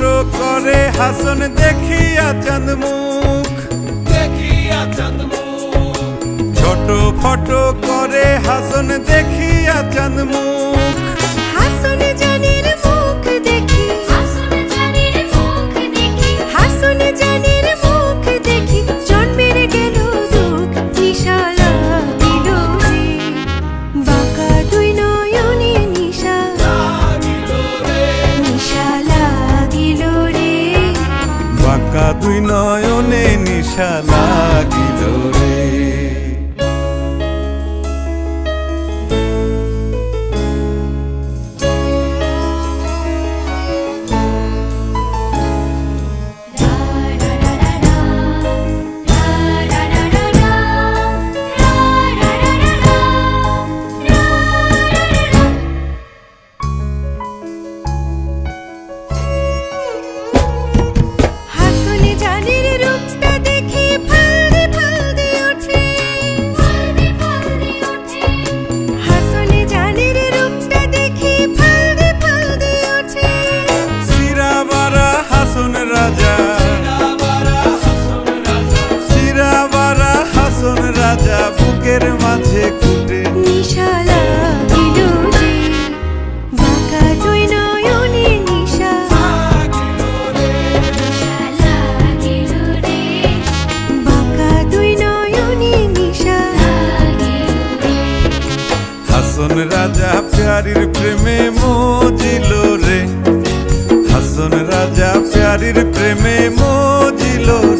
Photo করে হাসন দেখিয়া চাঁদ মুখ দেখিয়া চাঁদ মুখ ছোট ফটো করে হাসন দেখিয়া বাঁকা দুই নয়নে নিশা লাগিল রে। বুকের মাঝে কুটে নিশা লাগিল রে বাঁকা দুই নয়নে নিশা। লাগিল রে লাগিল রে বাঁকা দুই নয়নে নিশা। হাসন রাজা প্যারির প্রেমে মজিল রে। হাসন রাজা প্যারির প্রেমে মজিল রে।